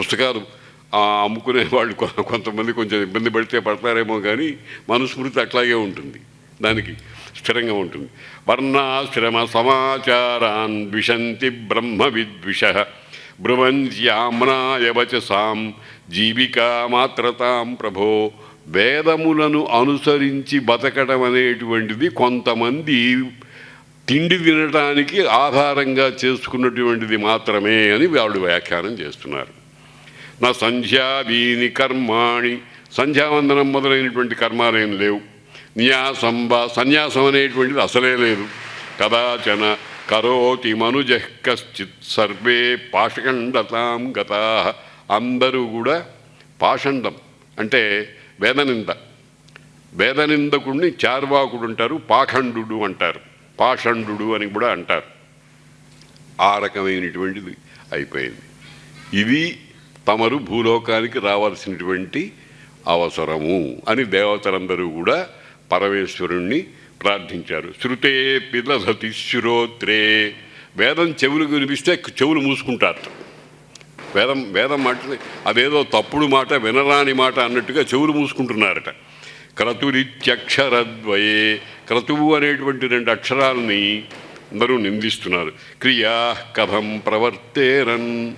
పుస్తకాలు. అమ్ముకునే వాళ్ళు కొ- కొంతమంది కొంచెం ఇబ్బంది పడితే పడతారేమో కానీ మనుస్మృతి అట్లాగే ఉంటుంది. దానికి స్థిరంగా ఉంటుంది. వర్ణాశ్రమ సమాచారాన్ ద్విషంతి బ్రహ్మ విద్విష. బ్రువంత్యామ్నాయవచసాం జీవికా మాత్రతాం ప్రభో. వేదములను అనుసరించి బతకడం అనేటువంటిది కొంతమంది తిండి తినడానికి ఆధారంగా చేసుకున్నటువంటిది మాత్రమే అని వాళ్ళు వ్యాఖ్యానం చేస్తున్నారు. నా సంధ్యావీని కర్మాణి. సంధ్యావందనం మొదలైనటువంటి కర్మాలేం లేవు. న్యాసం బా సన్యాసం అనేటువంటిది అసలే లేదు. కదాచన కరోతి మనుజ కశ్చిత్ సర్వే పాషఖండతాం గతా. అందరూ కూడా పాషండం అంటే వేదనింద. వేదనిందకుడిని చార్వాకుడు అంటారు పాఖండు అంటారు. పాషండు అని కూడా అంటారు. ఆ రకమైనటువంటిది అయిపోయింది. ఇది తమరు భూలోకానికి రావాల్సినటువంటి అవసరము అని దేవతలందరూ కూడా పరమేశ్వరుణ్ణి ప్రార్థించారు. శృతే పిలధతి శిరోత్రే. వేదం చెవులు వినిపిస్తే చెవులు మూసుకుంటారు. వేదం వేదం మాట అదేదో తప్పుడు మాట వినరాని మాట అన్నట్టుగా చెవులు మూసుకుంటున్నారట. క్రతురిత్యక్షరద్వయే. క్రతువు అనేటువంటి రెండు అక్షరాలని అందరూ నిందిస్తున్నారు. క్రియా కథం ప్రవర్తేరన్.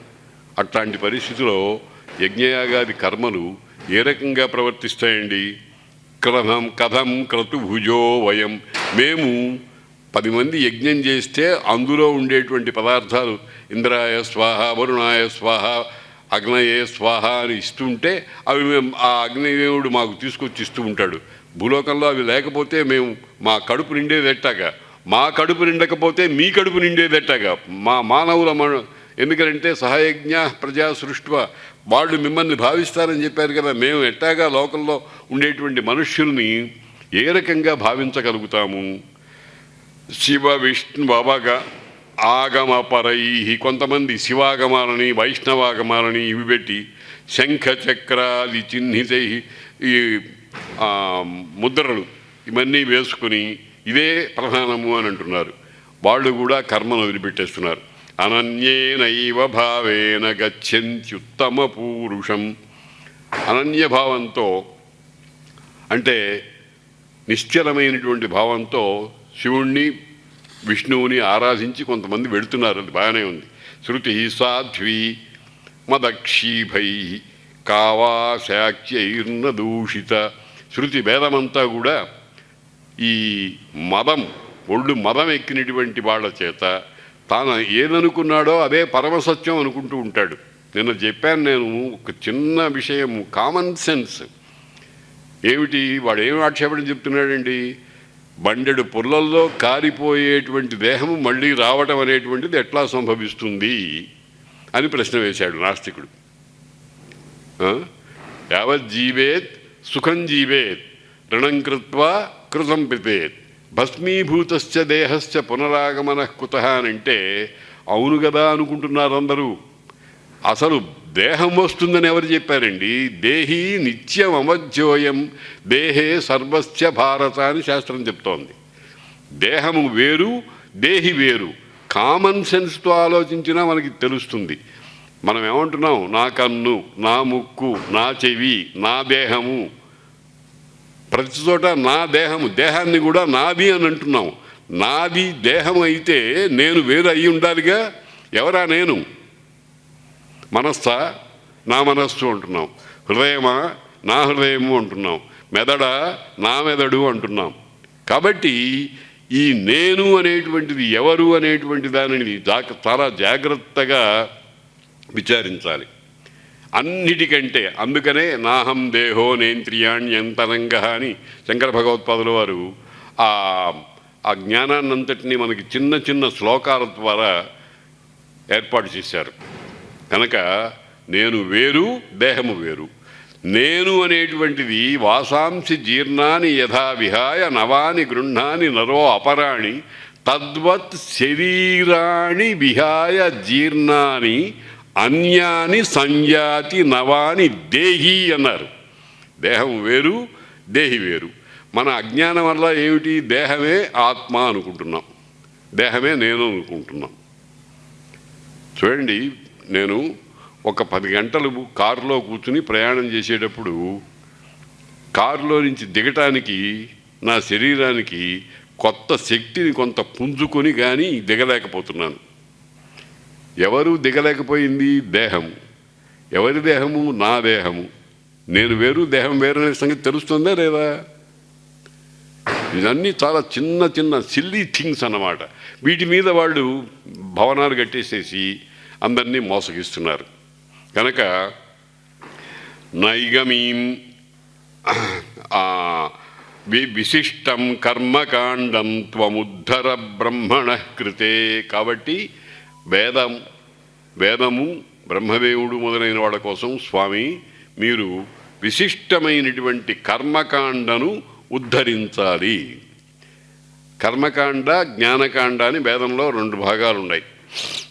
అట్లాంటి పరిస్థితిలో యజ్ఞయాగాది కర్మలు ఏ రకంగా ప్రవర్తిస్తాయండి? కథం కథం క్రతుభుజో వయం. మేము పది మంది యజ్ఞం చేస్తే అందులో ఉండేటువంటి పదార్థాలు ఇంద్రాయ స్వాహ వరుణాయ స్వాహ అగ్నయే స్వాహ అని ఇస్తుంటే అవి మేము ఆ అగ్నిదేవుడు మాకు తీసుకొచ్చి ఇస్తూ ఉంటాడు. భూలోకంలో అవి లేకపోతే మేము మా కడుపు నిండేది ఎట్టాగా? మా కడుపు నిండకపోతే మీ కడుపు నిండేది ఎట్టాగా? మా మానవుల మన ఎందుకంటే సహాయజ్ఞ ప్రజా సృష్టివ వాళ్ళు మిమ్మల్ని భావిస్తారని చెప్పారు కదా మేము ఎట్టాగా లోకల్లో ఉండేటువంటి మనుష్యుల్ని ఏ రకంగా భావించగలుగుతాము? శివ విష్ణు బాబాగా ఆగమ పరై కొంతమంది శివాగమాలని వైష్ణవాగమాలని ఇవి పెట్టి శంఖ చక్రాది చిహ్నితై ఈ ముద్రలు ఇవన్నీ వేసుకుని ఇదే ప్రధానము అని అంటున్నారు. వాళ్ళు కూడా కర్మను వదిలిపెట్టేస్తున్నారు. అనన్యేనైవ భావేన గచ్చంత్యుత్తమ పూరుషం అనన్యభావంతో అంటే నిశ్చలమైనటువంటి భావంతో శివుణ్ణి విష్ణువుని ఆరాధించి కొంతమంది వెళుతున్నారు. అది బాగానే ఉంది. శృతి సాధ్వి మదక్షీభై కావాశాఖ్యైర్న దూషిత. శృతి భేదమంతా కూడా ఈ మదం ఒళ్ళు మదం ఎక్కినటువంటి వాళ్ళ చేత తాను ఏదనుకున్నాడో అదే పరమసత్యం అనుకుంటూ ఉంటాడు. నిన్న చెప్పాను నేను ఒక చిన్న విషయం కామన్ సెన్స్ ఏమిటి? వాడు ఏం ఆక్షేపణ చెప్తున్నాడండి? బండెడు పుల్లల్లో కారిపోయేటువంటి దేహము మళ్ళీ రావటం అనేటువంటిది ఎట్లా సంభవిస్తుంది అని ప్రశ్న వేశాడు నాస్తికుడు. యావత్ జీవేత్ సుఖం జీవేత్ రుణం కృత్వా కృతం పితేత్ భస్మీభూతశ్చ దేహశ్చ పునరాగమన కుత అని అంటే అవును కదా అనుకుంటున్నారు అందరూ. అసలు దేహం వస్తుందని ఎవరు చెప్పారండి? దేహి నిత్యం అమధ్యోయం దేహే సర్వస్య భారత అని శాస్త్రం చెప్తోంది. దేహము వేరు దేహి వేరు. కామన్ సెన్స్తో ఆలోచించినా మనకి తెలుస్తుంది. మనం ఏమంటున్నాం నా కన్ను నా ముక్కు నా చెవి నా దేహము. ప్రతి చోట నా దేహము దేహాన్ని కూడా నాది అని అంటున్నాం నాది దేహం అయితే నేను వేరు అయి ఉండాలిగా? ఎవరా నేను? మనస్సా? నా మనస్సు అంటున్నాం. హృదయమా? నా హృదయము అంటున్నాం. మెదడ? నా మెదడు అంటున్నాం. కాబట్టి ఈ నేను అనేటువంటిది ఎవరు అనేటువంటి దానిని జాగ్ర చాలా జాగ్రత్తగా విచారించాలి. అన్నిటికంటే. అందుకనే నాహం దేహో నేంద్రియాణ్యంతరంగ అని శంకర భగవత్పాదుల వారు ఆ ఆ జ్ఞానాన్నంతటినీ మనకి చిన్న చిన్న శ్లోకాల ద్వారా ఏర్పాటు చేశారు. కనుక నేను వేరు దేహము వేరు. నేను అనేటువంటిది వాసాంసి జీర్ణాని యథా విహాయ నవాని గృహ్ణాని నరో అపరాణి తద్వత్ శరీరాణి విహాయ జీర్ణాని అన్యాని సంజాతి నవాని దేహి అన్నారు. దేహం వేరు దేహి వేరు. మన అజ్ఞానం వల్ల ఏమిటి? దేహమే ఆత్మ అనుకుంటున్నాం. దేహమే నేను అనుకుంటున్నాం. చూడండి నేను ఒక పది గంటలు కారులో కూర్చుని ప్రయాణం చేసేటప్పుడు కారులో నుంచి దిగటానికి నా శరీరానికి కొత్త శక్తిని కొంత పుంజుకొని కానీ దిగలేకపోతున్నాను. ఎవరు దిగలేకపోయింది దేహం ఎవరి దేహము? నా దేహము. నేను వేరు దేహం వేరు అనే సంగతి తెలుస్తుందా లేదా? ఇవన్నీ చాలా చిన్న చిన్న సిల్లీ థింగ్స్ అన్నమాట. వీటి మీద వాళ్ళు భవనాలు కట్టేసేసి అందరినీ మోసగిస్తున్నారు. కనుక నైగమీం వి- విశిష్టం కర్మకాండం త్వముద్ధర బ్రహ్మణ కృతే. కాబట్టి వేదం వేదము బ్రహ్మదేవుడు మొదలైన వాళ్ళ కోసం స్వామి మీరు విశిష్టమైనటువంటి కర్మకాండను ఉద్ధరించాలి. కర్మకాండ జ్ఞానకాండ అని వేదంలో రెండు భాగాలు ఉన్నాయి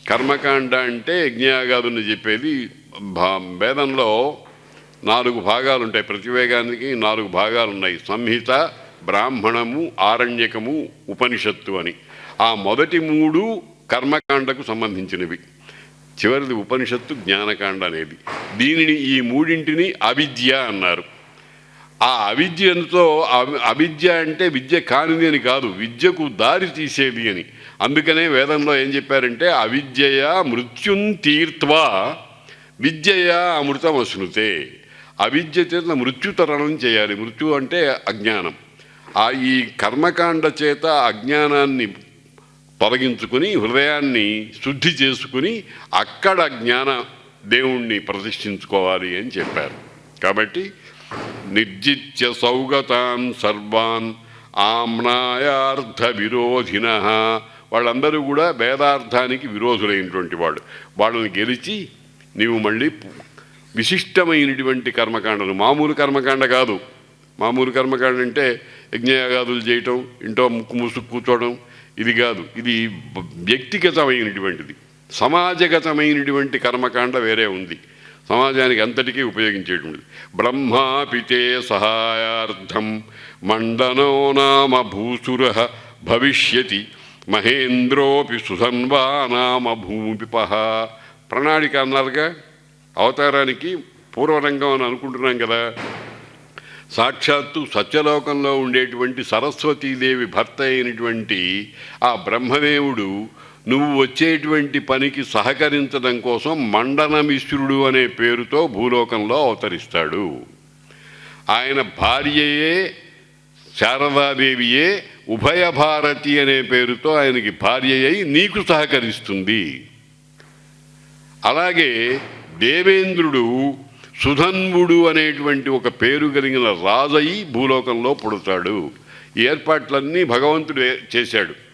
కర్మకాండ అంటే యజ్ఞయాగాదుని చెప్పేది భా- వేదంలో నాలుగు భాగాలు ఉంటాయి ప్రతివేగానికి నాలుగు భాగాలు ఉన్నాయి సంహిత బ్రాహ్మణము ఆరణ్యకము ఉపనిషత్తు అని. ఆ మొదటి మూడు కర్మకాండకు సంబంధించినవి. చివరిది ఉపనిషత్తు జ్ఞానకాండ అనేది. దీనిని ఈ మూడింటిని అవిద్య అన్నారు. ఆ అవిద్యతో అవి- అవిద్య అంటే విద్య కానిది అని కాదు విద్యకు దారి తీసేది అని. అందుకనే వేదంలో ఏం చెప్పారంటే అవిద్యయ మృత్యుం తీర్త్వా విద్యయ అమృతం అశ్నుతే. అవిద్య చేత మృత్యుతరణం చేయాలి. మృత్యు అంటే అజ్ఞానం. ఆ ఈ కర్మకాండ చేత అజ్ఞానాన్ని తొలగించుకుని హృదయాన్ని శుద్ధి చేసుకుని అక్కడ జ్ఞాన దేవుణ్ణి ప్రతిష్ఠించుకోవాలి అని చెప్పారు. కాబట్టి నిర్జిత్య సౌగతాన్ సర్వాన్ ఆమ్నాయార్థ విరోధిన వాళ్ళందరూ కూడా వేదార్థానికి విరోధులైనటువంటి వాళ్ళు. వాళ్ళని గెలిచి నీవు మళ్ళీ విశిష్టమైనటువంటి కర్మకాండను మామూలు కర్మకాండ కాదు. మామూలు కర్మకాండ అంటే యజ్ఞయాగాదులు చేయటం ఇంట్లో ముక్కు ముసుగు కూర్చోవడం ఇది కాదు. ఇది వ్యక్తిగతమైనటువంటిది. సమాజగతమైనటువంటి కర్మకాండ వేరే ఉంది. సమాజానికి అంతటికీ ఉపయోగించేటువంటిది. బ్రహ్మాపితే సహాయార్థం మండనో నామ భూసుర భవిష్యతి మహేంద్రోపి సుసన్వా నామ భూమిప. ప్రణాళిక అన్నారుగా? అవతారానికి పూర్వరంగం అని అనుకుంటున్నాం కదా. సాక్షాత్తు సత్యలోకంలో ఉండేటువంటి సరస్వతీదేవి భర్త అయినటువంటి ఆ బ్రహ్మదేవుడు నువ్వు వచ్చేటువంటి పనికి సహకరించడం కోసం మండనమిశ్రుడు అనే పేరుతో భూలోకంలో అవతరిస్తాడు. ఆయన భార్యయే శారదాదేవియే ఉభయ భారతి అనే పేరుతో ఆయనకి భార్య అయి నీకు సహకరిస్తుంది. అలాగే దేవేంద్రుడు సుధన్వుడు అనేటువంటి ఒక పేరు కలిగిన రాజయి భూలోకంలో పుడతాడు. ఈ ఏర్పాట్లన్నీ భగవంతుడు ఏ- చేశాడు.